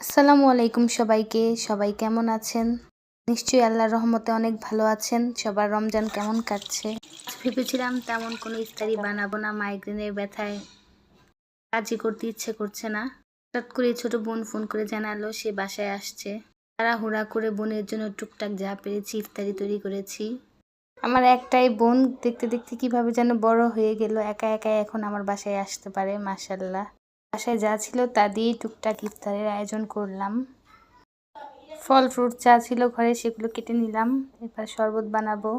আসসালামু আলাইকুম সবাইকে। সবাই কেমন আছেন? নিশ্চয়ই আল্লাহর রহমতে অনেক ভালো আছেন। সবার রমজান কেমন কাটছে? ভেবেছিলাম তেমন কোনো ইফতারি বানাবো না মাইগ্রেনের ব্যথায়। কাজই করতে ইচ্ছে করছে না। হঠাৎ করে ছোট বোন ফোন করে জানালো, সে বাসায় আসছে। তাড়াহুড়া করে বোনের জন্য টুকটাক যা পেরেছি ইফতারি তৈরি করেছি। আমার একটাই বোন দেখতে দেখতে কীভাবে যেন বড় হয়ে গেল, একা একা এখন আমার বাসায় আসতে পারে মাসাল্লাহ বাসায় যা ছিল তা দিয়েই টুকটাক ইফতারের আয়োজন করলাম। ফল, ফ্রুট যা ছিল ঘরে সেগুলো কেটে নিলাম। এবার শরবত বানাবো।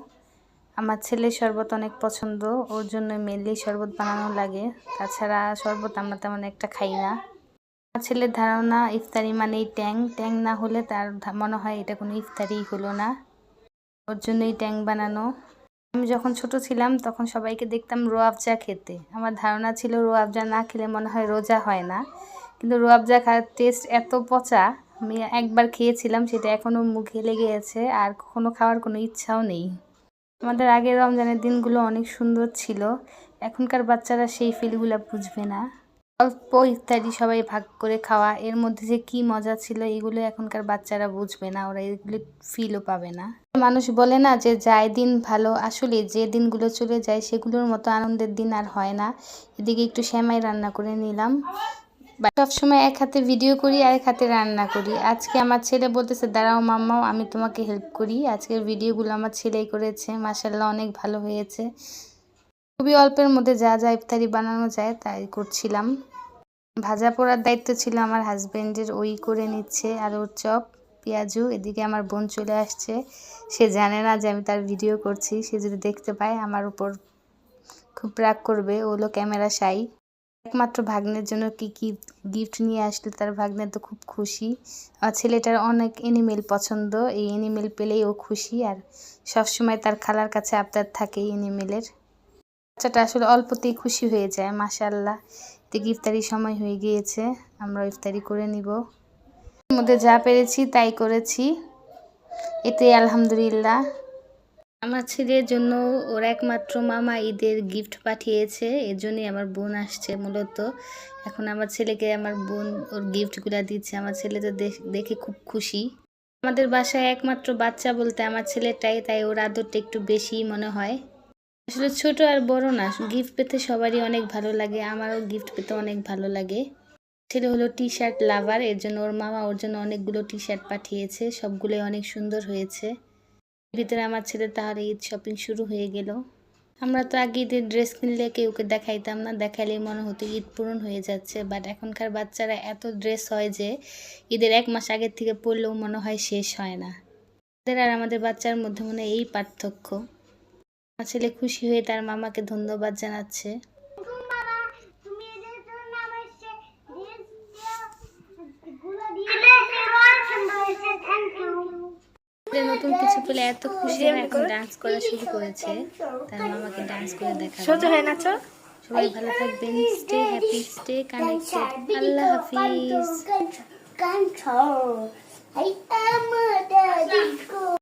আমার ছেলে শরবত অনেক পছন্দ, ওর জন্য মেনলি শরবত বানানো লাগে। তাছাড়া শরবত আমরা তেমন একটা খাই না। আমার ছেলের ধারণা, ইফতারি মানেই ট্যাং। ট্যাং না হলে তার মনে হয় এটা কোনো ইফতারি হলো না। ওর জন্যই ট্যাং বানানো। আমি যখন ছোট ছিলাম, তখন সবাইকে দেখতাম রোয়াবজা খেতে। আমার ধারণা ছিল রোয়াবজা না খেলে মনে হয় রোজা হয় না। কিন্তু রোয়াবজা খাওয়ার টেস্ট এত পচা, আমি একবার খেয়েছিলাম, সেটা এখনও মুখে লেগে আছে, আর কখনো খাওয়ার কোনো ইচ্ছাও নেই। আমাদের আগের রমজানের দিনগুলো অনেক সুন্দর ছিল। এখনকার বাচ্চারা সেই ফিলগুলো বুঝবে না। অল্প ইত্যাদি সবাই ভাগ করে খাওয়া, এর মধ্যে যে কি মজা ছিল এগুলো এখনকার বাচ্চারা বুঝবে না, ওরা এগুলো ফিলও পাবে না। মানুষ বলে না যে যায় দিন ভালো, আসলে যে দিনগুলো চলে যায় সেগুলোর মতো আনন্দের দিন আর হয় না। এদিকে একটু শ্যামাই রান্না করে নিলাম। সবসময় এক হাতে ভিডিও করি আর এক হাতে রান্না করি। আজকে আমার ছেলে বলতেছে, দাঁড়াও মাম্মাও, আমি তোমাকে হেল্প করি। আজকের ভিডিওগুলো আমার ছেলেই করেছে মাসাল্লাহ অনেক ভালো হয়েছে। খুবই অল্পের মধ্যে যা যা ইফতারি বানানো যায় তাই করছিলাম। ভাজা পোড়ার দায়িত্ব ছিল আমার হাজবেন্ডের, ওই করে নিচ্ছে। আর ওর চপ, পেঁয়াজু, এদিকে আমার বোন চলে আসছে। সে জানে না যে আমি তার ভিডিও করছি। সে যদি দেখতে পায়, আমার উপর খুব রাগ করবে। ও হলো ক্যামেরা সাই একমাত্র ভাগ্নের জন্য কি কি গিফট নিয়ে আসলে তার ভাগ্নে তো খুব খুশি। আমার ছেলেটার অনেক এনিমেল পছন্দ। এই এনিমেল পেলেই ও খুশি। আর সবসময় তার খালার কাছে আবদার থাকে এনিমেলের বাচ্চাটা আসলে অল্পতেই খুশি হয়ে যায় মাশাল্লাহ এদিকে ইফতারি সময় হয়ে গিয়েছে আমরা ইফতারি করে নিব। মধ্যে যা পেরেছি তাই করেছি। এতে আলহামদুলিল্লাহ। আমার ছেলের জন্য ওর একমাত্র মামা ঈদের গিফট পাঠিয়েছে, এর জন্যই আমার বোন আসছে মূলত। এখন আমার ছেলেকে আমার বোন ওর গিফটগুলো দিচ্ছে, আমার ছেলে তো দেখ- খুব খুশি। আমাদের বাসায় একমাত্র বাচ্চা বলতে আমার ছেলেটাই, তাই ওর আদরটা একটু বেশিই মনে হয়। আসলে ছোট আর বড় না গিফট পেতে সবারই অনেক ভালো লাগে, আমারও গিফট পেতে অনেক ভালো লাগে। ছেলে হলো টি শার্ট লাভার এর জন্য ওর মামা ওর জন্য অনেকগুলো টি শার্ট পাঠিয়েছে, সবগুলোই অনেক সুন্দর হয়েছে। ভিতরে আমার ছেলে তাহলে ঈদ শপিং শুরু হয়ে গেল। আমরা তো আগে ঈদের ড্রেস কিনলে কেউকে দেখাইতাম না, দেখাইলেই মনে হতো ঈদ পূরণ হয়ে যাচ্ছে বাট এখনকার বাচ্চারা এত ড্রেস হয় যে ঈদের এক মাস আগের থেকে পরলেও মনে হয় শেষ হয় না। আমাদের আর আমাদের বাচ্চার মধ্যে মনে এই পার্থক্য। ছেলে খুশি হয়ে তার মামাকে ধন্যবাদ জানাচ্ছে নতুন কিছু পেলে এত খুশি হয় এখন ডান্স করা শুরু করেছে তার মামাকে ডান্স করে দেখাবো সোজা হয়ে নাচো সবাই ভালো থাকবেন স্টে হ্যাপি স্টে কানেক্টেড আল্লাহ হাফিজ